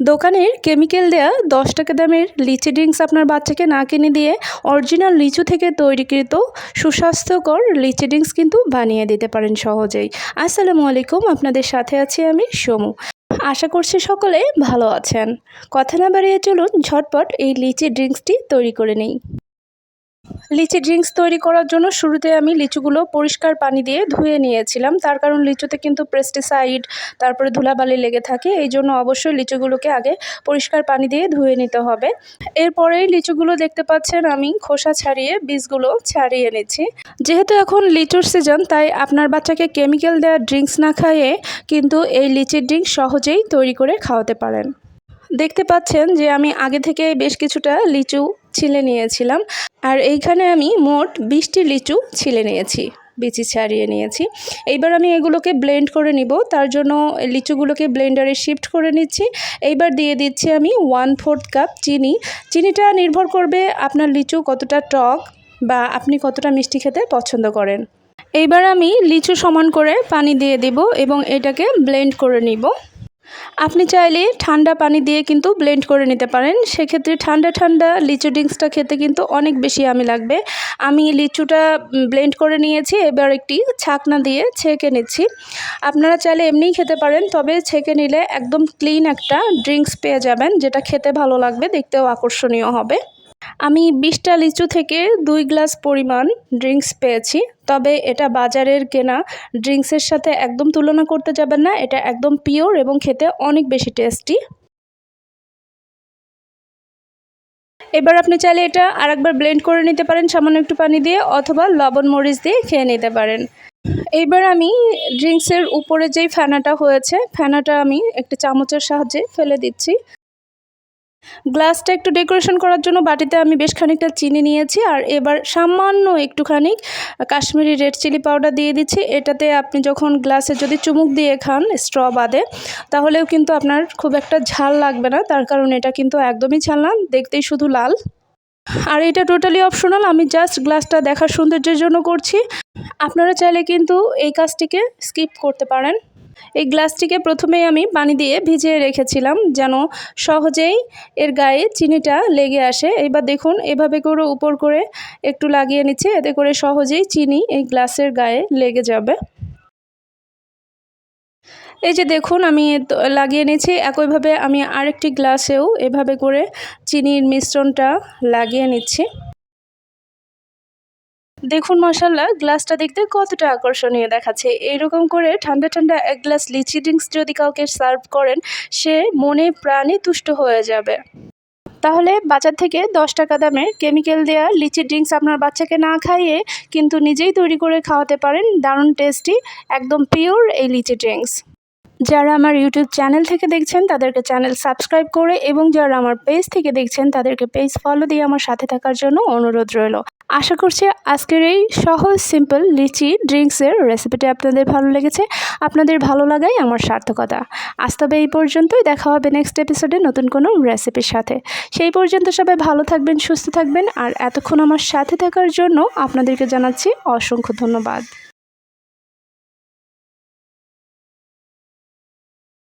দোকানের কেমিক্যাল দেয়া দশ টাকা দামের লিচি ড্রিঙ্কস আপনার বাচ্চাকে না কিনে দিয়ে অরিজিনাল লিচু থেকে তৈরিকৃত সুস্বাস্থ্যকর লিচি ড্রিঙ্কস কিন্তু বানিয়ে দিতে পারেন সহজেই। আসসালামু আলাইকুম, আপনাদের সাথে আছি আমি সমু। আশা করছি সকলে ভালো আছেন। কথা না বাড়িয়ে চলুন ঝটপট এই লিচি ড্রিঙ্কসটি তৈরি করে নিই। লিচি ড্রিঙ্কস তৈরি করার জন্য শুরুতে আমি লিচুগুলো পরিষ্কার পানি দিয়ে ধুয়ে নিয়েছিলাম। তার কারণ লিচুতে কিন্তু পেস্টিসাইড তারপরে ধুলাবালি লেগে থাকে। এই জন্য অবশ্যই লিচুগুলোকে আগে পরিষ্কার পানি দিয়ে ধুয়ে নিতে হবে। এরপরেই লিচুগুলো দেখতে পাচ্ছেন আমি খোসা ছাড়িয়ে বীজগুলো ছাড়িয়ে নিচ্ছি। যেহেতু এখন লিচুর সিজন তাই আপনার বাচ্চাকে কেমিক্যাল দেওয়া ড্রিঙ্কস না খাইয়ে কিন্তু এই লিচির ড্রিঙ্কস সহজেই তৈরি করে খাওয়াতে পারেন। দেখতে পাচ্ছেন যে আমি আগে থেকে বেশ কিছুটা লিচু ছিলে নিয়েছিলাম। আর এইখানে আমি মোট বিশটি লিচু ছিলে নিয়েছি, বিচি ছাড়িয়ে নিয়েছি। এইবার আমি এগুলোকে ব্লেন্ড করে নিব। তার জন্য লিচুগুলোকে ব্লেন্ডারে শিফট করে নিচ্ছি। এইবার দিয়ে দিচ্ছি আমি ওয়ান ফোর্থ কাপ চিনি। চিনিটা নির্ভর করবে আপনার লিচু কতটা টক বা আপনি কতটা মিষ্টি খেতে পছন্দ করেন। এইবার আমি লিচু সমান করে পানি দিয়ে দেব এবং এটাকে ব্লেন্ড করে নিব। আপনি চাইলে ঠান্ডা পানি দিয়ে কিন্তু ব্লেন্ড করে নিতে পারেন। সেক্ষেত্রে ঠান্ডা ঠান্ডা লিচু ড্রিঙ্কসটা খেতে কিন্তু অনেক বেশি আমি লাগবে। আমি লিচুটা ব্লেন্ড করে নিয়েছি, এবার একটি ছাকনা দিয়ে ছেঁকে নিচ্ছি। আপনারা চাইলে এমনিই খেতে পারেন, তবে ছেঁকে নিলে একদম ক্লিন একটা ড্রিঙ্কস পেয়ে যাবেন, যেটা খেতে ভালো লাগবে, দেখতেও আকর্ষণীয় হবে। আমি বিশটা লিচু থেকে দুই গ্লাস পরিমাণ ড্রিঙ্কস পেয়েছি, তবে এটা বাজারের কেনা ড্রিঙ্কসের সাথে একদম তুলনা করতে যাবেন না, এটা একদম পিওর এবং খেতে অনেক বেশি টেস্টি। এবার আপনি চাইলে এটা আরেকবার ব্লেন্ড করে নিতে পারেন, সামান্য একটু পানি দিয়ে অথবা লবণ মরিচ দিয়ে খেয়ে নিতে পারেন। এইবার আমি ড্রিঙ্কসের উপরে যেই ফেনাটা হয়েছে, ফেনাটা আমি একটা চামচের সাহায্যে ফেলে দিচ্ছি। গ্লাসটা একটু ডেকোরেশন করার জন্য বাটিতে আমি বেশ খানিকটা চিনি নিয়েছি আর এবার সামান্য একটুখানি কাশ্মীরি রেড চিলি পাউডার দিয়ে দিচ্ছি। এটাতে আপনি যখন গ্লাসে যদি চুমুক দিয়ে খান স্ট্র বাদে, তাহলেও কিন্তু আপনার খুব একটা ঝাল লাগবে না। তার কারণ এটা কিন্তু একদমই ঝাল না, দেখতেই শুধু লাল। আর এটা টোটালি অপশনাল, আমি জাস্ট গ্লাসটা দেখার সৌন্দর্যের জন্য করছি। আপনারা চাইলে কিন্তু এই কাজটিকে স্কিপ করতে পারেন। এই গ্লাসটিকে প্রথমেই আমি পানি দিয়ে ভিজিয়ে রেখেছিলাম যেন সহজেই এর গায়ে চিনিটা লেগে আসে। এইবার দেখুন, এভাবে করে উপর করে একটু লাগিয়ে নিচ্ছে, এতে করে সহজেই চিনি এই গ্লাসের গায়ে লেগে যাবে। এই যে দেখুন, আমি লাগিয়ে নিয়েছি একইভাবে আমি আরেকটি গ্লাসেও এভাবে করে চিনির মিশ্রণটা লাগিয়ে নিচ্ছি। দেখুন মশাল্লা গ্লাসটা দেখতে কতটা আকর্ষণীয় দেখাচ্ছে। এইরকম করে ঠান্ডা ঠান্ডা এক গ্লাস লিচি ড্রিঙ্কস যদি কাউকে সার্ভ করেন, সে মনে প্রাণে তুষ্ট হয়ে যাবে। তাহলে বাজার থেকে দশ টাকা দামের কেমিক্যাল দেওয়া লিচি ড্রিঙ্কস আপনার বাচ্চাকে না খাইয়ে কিন্তু নিজেই তৈরি করে খাওয়াতে পারেন দারুণ টেস্টি, একদম পিওর এই লিচি ড্রিঙ্কস। যারা আমার ইউটিউব চ্যানেল থেকে দেখছেন, তাদেরকে চ্যানেল সাবস্ক্রাইব করে এবং যারা আমার পেজ থেকে দেখছেন, তাদেরকে পেজ ফলো দিয়ে আমার সাথে থাকার জন্য অনুরোধ রইল। আশা করছি আজকের এই সহজ সিম্পল লিচি ড্রিঙ্কসের রেসিপিটি আপনাদের ভালো লেগেছে। আপনাদের ভালো লাগাই আমার সার্থকতা। আজ তবে এই পর্যন্তই। দেখা হবে নেক্সট এপিসোডে নতুন কোনো রেসিপির সাথে। সেই পর্যন্ত সবাই ভালো থাকবেন, সুস্থ থাকবেন। আর এতক্ষণ আমার সাথে থাকার জন্য আপনাদেরকে জানাচ্ছি অসংখ্য ধন্যবাদ।